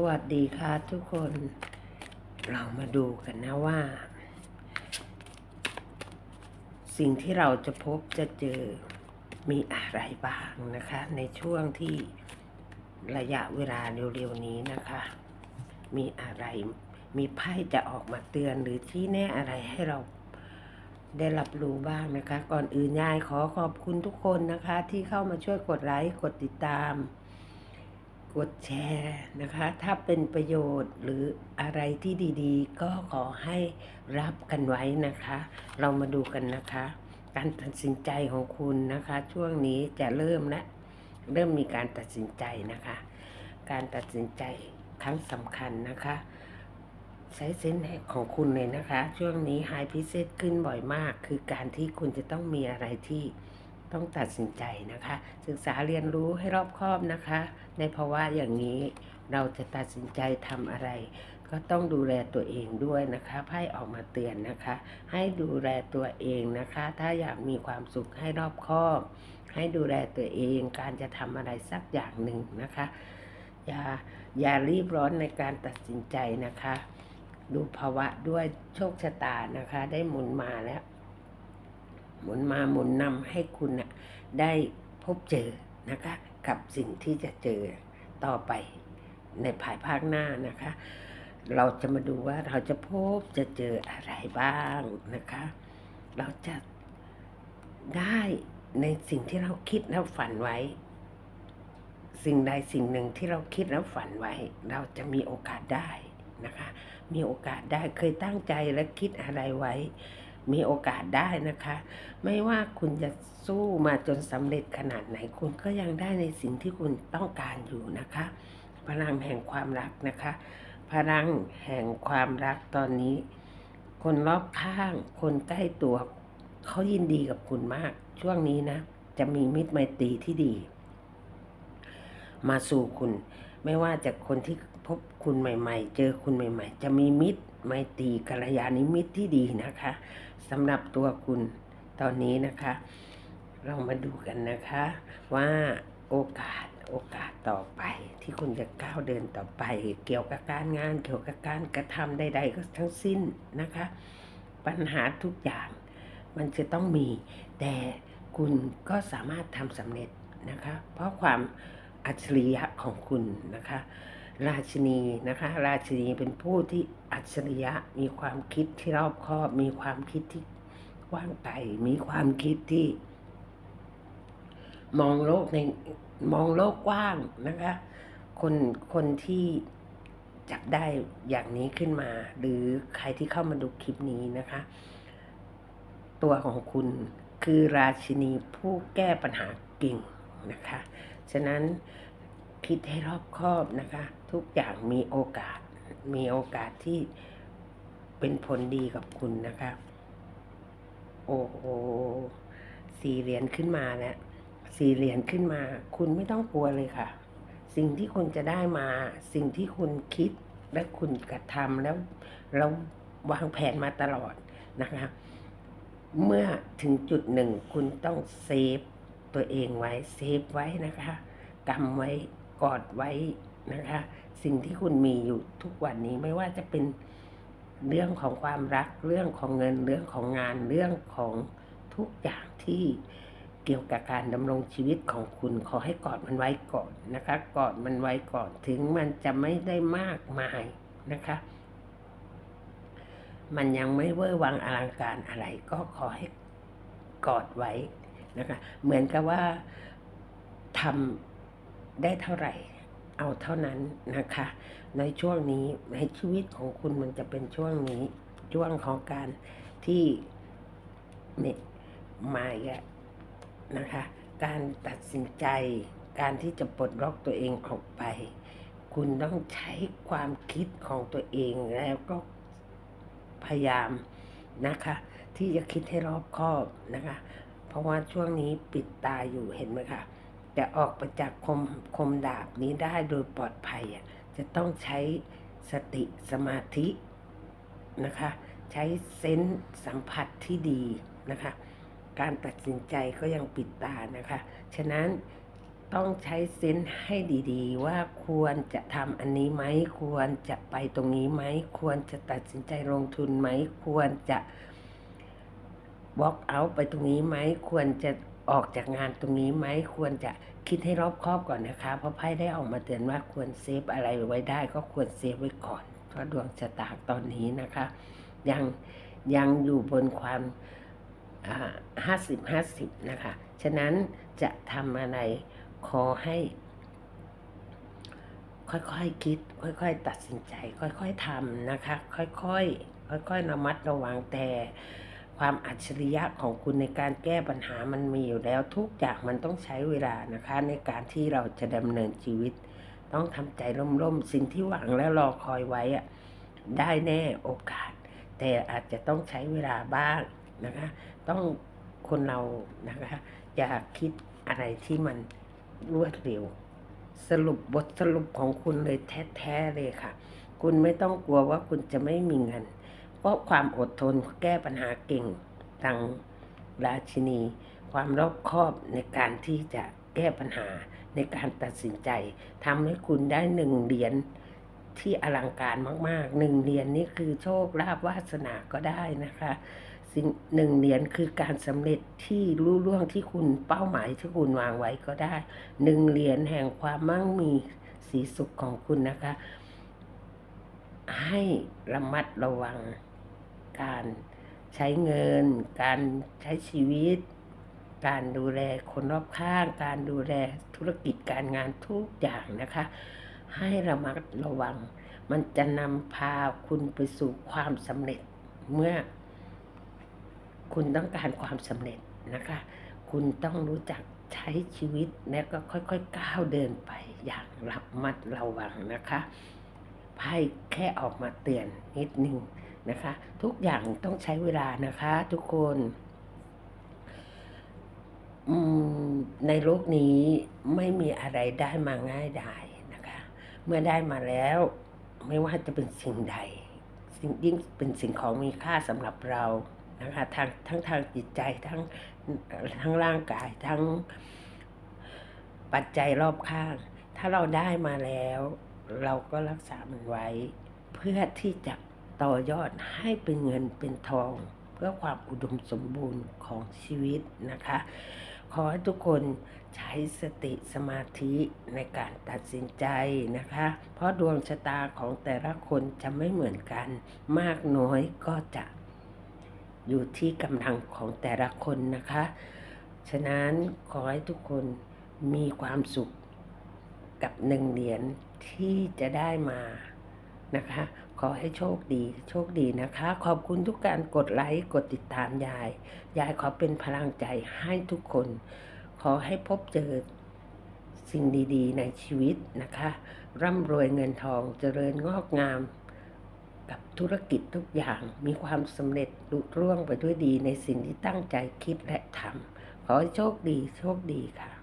สวัสดีค่ะทุกคนเรามาดูกันนะว่า สิ่งที่เราจะพบจะเจอมีอะไรบ้างนะคะ ในช่วงที่ระยะเวลาเร็วๆนี้นะคะ มีอะไรมีไพ่จะออกมาเตือนหรือชี้แนะอะไรให้เราได้รับรู้บ้างนะคะ ก่อนอื่นยายขอขอบคุณทุกคนนะคะ ที่เข้ามาช่วยกดไลค์กดติดตาม กดแชร์นะคะ ถ้าเป็นประโยชน์หรืออะไรที่ดีๆ ก็ขอให้รับกันไว้นะคะ เรามาดูกันนะคะ การตัดสินใจของคุณนะคะ ช่วงนี้จะเริ่มและเริ่มมีการตัดสินใจนะคะ การตัดสินใจครั้งสำคัญนะคะใช้เส้นแหกของคุณเลยนะคะ ช่วงนี้ไฮพิเศษขึ้นบ่อยมาก คือการที่คุณจะต้องมีอะไรที่ ต้องตัดสินใจนะคะ ศึกษาเรียนรู้ให้รอบคอบนะคะ ในภาวะอย่างนี้เราจะตัดสินใจทำอะไร ก็ต้องดูแลตัวเองด้วยนะคะไพ่ออกมาเตือนนะคะ ให้ดูแลตัวเองนะคะ ถ้าอยากมีความสุขให้รอบคอบ ให้ดูแลตัวเองการจะทำอะไรสักอย่างหนึ่งนะคะ อย่าอย่ารีบร้อนในการตัดสินใจนะคะ ดูภาวะด้วยโชคชะตานะคะ ได้หมุนมาแล้ว หมุนมาหมุนนำให้คุณนะได้พบเจอนะคะ กับสิ่งที่จะเจอต่อไปในภายภาคหน้านะคะ เราจะมาดูว่าเราจะพบจะเจออะไรบ้างนะคะ เราจะได้ในสิ่งที่เราคิดแล้วฝันไว้ สิ่งใดสิ่งหนึ่งที่เราคิดแล้วฝันไว้ เราจะมีโอกาสได้นะคะ มีโอกาสได้เคยตั้งใจและคิดอะไรไว้ มีโอกาสได้นะคะ ไม่ว่าคุณจะสู้มาจนสำเร็จขนาดไหนคุณก็ยังได้ในสิ่งที่คุณต้องการอยู่นะคะ พลังแห่งความรักนะคะ พลังแห่งความรักตอนนี้ คนรอบข้าง คนใกล้ตัวเขายินดีกับคุณมาก ช่วงนี้นะ จะมีมิตรไมตรีที่ดี มาสู่คุณ ไม่ว่าจะคนที่พบคุณใหม่ ๆ เจอคุณใหม่ ๆ จะมีมิตร ไมตรีกัลยาณิมิตรที่ดีนะคะสำหรับตัวคุณตอนนี้นะคะ เรามาดูกันนะคะ ว่าโอกาสโอกาสต่อไปที่คุณจะก้าวเดินต่อไป เกี่ยวกับการงานเกี่ยวกับการกระทำใด ๆ ก็ทั้งสิ้นนะคะ ปัญหาทุกอย่างมันจะต้องมี แต่คุณก็สามารถทำสำเร็จนะคะ เพราะความอัจฉริยะของคุณนะคะ ราชินีนะคะ ราชินีเป็นผู้ที่อัจฉริยะมีความคิดที่รอบคอบ มีความคิดที่กว้างไกลมีความคิดที่ มองโลกในมองโลกกว้างนะคะ คนคนที่จับได้อย่างนี้ขึ้นมา หรือใครที่เข้ามาดูคลิปนี้นะคะ ตัวของคุณคือราชินีผู้แก้ปัญหาเก่งนะคะ ฉะนั้น คิดให้รอบคอบนะคะ ทุกอย่างมีโอกาส มีโอกาสที่เป็นผลดีกับคุณนะคะ โอ้โหสี่เหรียญขึ้นมาแล้วสี่เหรียญขึ้นมา คุณไม่ต้องกลัวเลยค่ะ สิ่งที่คุณจะได้มา สิ่งที่คุณคิดและคุณกระทำแล้วเราวางแผนมาตลอดนะคะ เมื่อถึงจุดหนึ่งคุณต้องเซฟตัวเองไว้ เซฟไว้นะคะกำไว้ กอดไว้นะคะ สิ่งที่คุณมีอยู่ทุกวันนี้ไม่ว่าจะเป็นเรื่องของความรักเรื่องของเงินเรื่องของงานเรื่องของทุกอย่างที่เกี่ยวกับการดำรงชีวิตของคุณ ขอให้กอดมันไว้ก่อนนะคะ กอดมันไว้ก่อนถึงมันจะไม่ได้มากมายนะคะ มันยังไม่เวอร์วังอลังการอะไร ก็ขอให้กอดไว้นะคะ เหมือนกับว่าทำ ได้เท่าไหร่เอาเท่านั้นนะคะ ในช่วงนี้ในชีวิตของคุณมันจะเป็นช่วงนี้ช่วงของการที่เนี่ยมาอีกแล้วนะคะ การตัดสินใจ การที่จะปลดล็อกตัวเองออกไป คุณต้องใช้ความคิดของตัวเองแล้วก็พยายามนะคะ ที่จะคิดให้รอบคอบนะคะ เพราะว่าช่วงนี้ปิดตาอยู่เห็นไหมคะ แต่ออกไปจากคมคมดาบนี้ได้โดยปลอดภัยอะจะต้องใช้สติสมาธินะคะ ใช้เซนส์สัมผัสที่ดีนะคะ การตัดสินใจก็ยังปิดตานะคะ ฉะนั้นต้องใช้เซนส์ให้ดีๆ ว่าควรจะทำอันนี้ไหม ควรจะไปตรงนี้ไหม ควรจะตัดสินใจลงทุนไหม ควรจะ walk out ไปตรงนี้ไหม ควรจะ ออกจากงานตรงนี้ไหมควรจะคิดให้รอบคอบก่อนนะคะ เพราะไพ่ได้ออกมาเตือนว่าควรเซฟอะไรไว้ได้ ก็ควรเซฟไว้ก่อน เพราะดวงชะตาตอนนี้นะคะ ยังยังอยู่บนความห้าสิบห้าสิบนะคะ ฉะนั้นจะทำอะไรขอให้ ค่อยๆคคิด ค่อย ๆ ตัดสินใจ ค่อย ๆทำนะคะ ค่อย ๆ ค่อย ๆ ระมัดระวังแต่ ความอัจฉริยะของคุณในการแก้ปัญหามันมีอยู่แล้วทุกอย่างมันต้องใช้เวลานะคะ ในการที่เราจะดำเนินชีวิต ต้องทำใจร่มๆ สิ่งที่หวังและรอคอยไว้อะได้แน่โอกาส แต่อาจจะต้องใช้เวลาบ้างนะคะ ต้องคนเรานะคะ อย่าคิดอะไรที่มันรวดเร็ว สรุปบทสรุปของคุณเลยแท้ๆเลยค่ะ คุณไม่ต้องกลัวว่าคุณจะไม่มีเงิน ราะความอดทนแก้ปัญหาเก่งดังราชินี ความรอบคอบในการที่จะแก้ปัญหาในการตัดสินใจทำให้คุณได้หนึ่งเหรียญที่อลังการมากๆหนึ่งเหรียญนี่คือโชคลาภวาสนาก็ได้นะคะสิ่งหนึ่งเหรียญคือการสำเร็จที่รู้ล่วงที่คุณเป้าหมายที่คุณวางไว้ก็ได้หนึ่งเหรียญแห่งความมั่งมีสีสุขของคุณนะคะ ให้ระมัดระวัง การใช้เงิน การใช้ชีวิต การดูแลคนรอบข้าง การดูแลธุรกิจการงานทุกอย่างนะคะ ให้ระมัดระวัง มันจะนำพาคุณไปสู่ความสำเร็จเมื่อ คุณต้องการความสำเร็จนะคะ คุณต้องรู้จักใช้ชีวิตแล้วก็ค่อยๆก้าวเดินไปอย่างระมัดระวังนะคะไพ่แค่ออกมาเตือนนิดนึง นะคะ ทุกอย่างต้องใช้เวลานะคะ ทุกคนในโลกนี้ไม่มีอะไรได้มาง่ายดายนะคะ เมื่อได้มาแล้วไม่ว่าจะเป็นสิ่งใด สิ่งยิ่งเป็นสิ่งของมีค่าสำหรับเรานะคะทางทั้งทางจิตใจทั้งทั้งร่างกายทั้งปัจจัยรอบข้าง ถ้าเราได้มาแล้ว เราก็รักษามันไว้ เพื่อที่จะ ต่อยอดให้เป็นเงินเป็นทอง เพื่อความอุดมสมบูรณ์ของชีวิตนะคะ ขอให้ทุกคนใช้สติสมาธิในการตัดสินใจนะคะ เพราะดวงชะตาของแต่ละคนจะไม่เหมือนกัน มากน้อยก็จะอยู่ที่กำลังของแต่ละคนนะคะ ฉะนั้นขอให้ทุกคนมีความสุขกับหนึ่งเหรียญที่จะได้มานะคะ ขอให้โชคดี โชคดีนะคะ ขอบคุณทุกการกดไลค์ กดติดตามยาย ยายขอเป็นพลังใจให้ทุกคน ขอให้พบเจอสิ่งดีๆ ในชีวิตนะคะ ร่ำรวยเงินทองเจริญงอกงาม กับธุรกิจทุกอย่างมีความสำเร็จลุร่วงไปด้วยดีในสิ่งที่ตั้งใจคิดและทำขอให้โชคดี โชคดีค่ะ